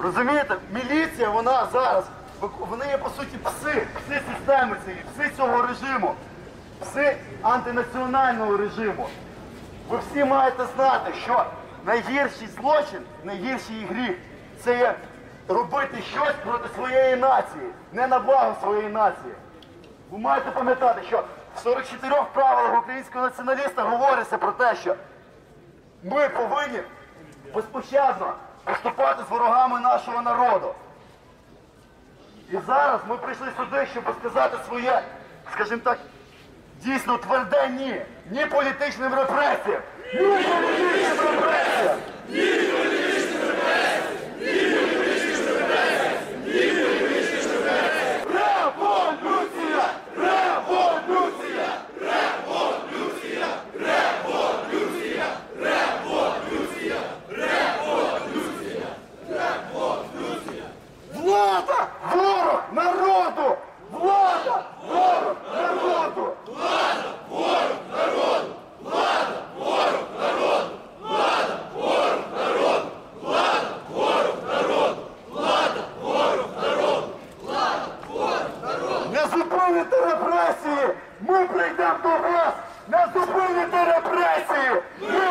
Розумієте, міліція, вона зараз, вони є по суті пси, пси системи цієї, пси цього режиму, пси антинаціонального режиму. Ви всі маєте знати, що найгірший злочин, найгірший гріх це є робити щось проти своєї нації, не на благо своєї нації. Ви маєте пам'ятати, що в 44 правилах українського націоналіста говориться про те, що ми повинні безпощадно поступати з ворогами нашого народу. І зараз ми прийшли сюди, щоб сказати своє, скажімо так, дійсно тверде ні. Ні політичним репресіям. Ні політичним репресіям. Влада! Ворог народу! Влада! Ворог народу! Влади, ворог народу! Влад, ворон, народу! Влада, ворог, Не зупините репресії! Ми прийдемо до вас! Не зупините репресії! Ми!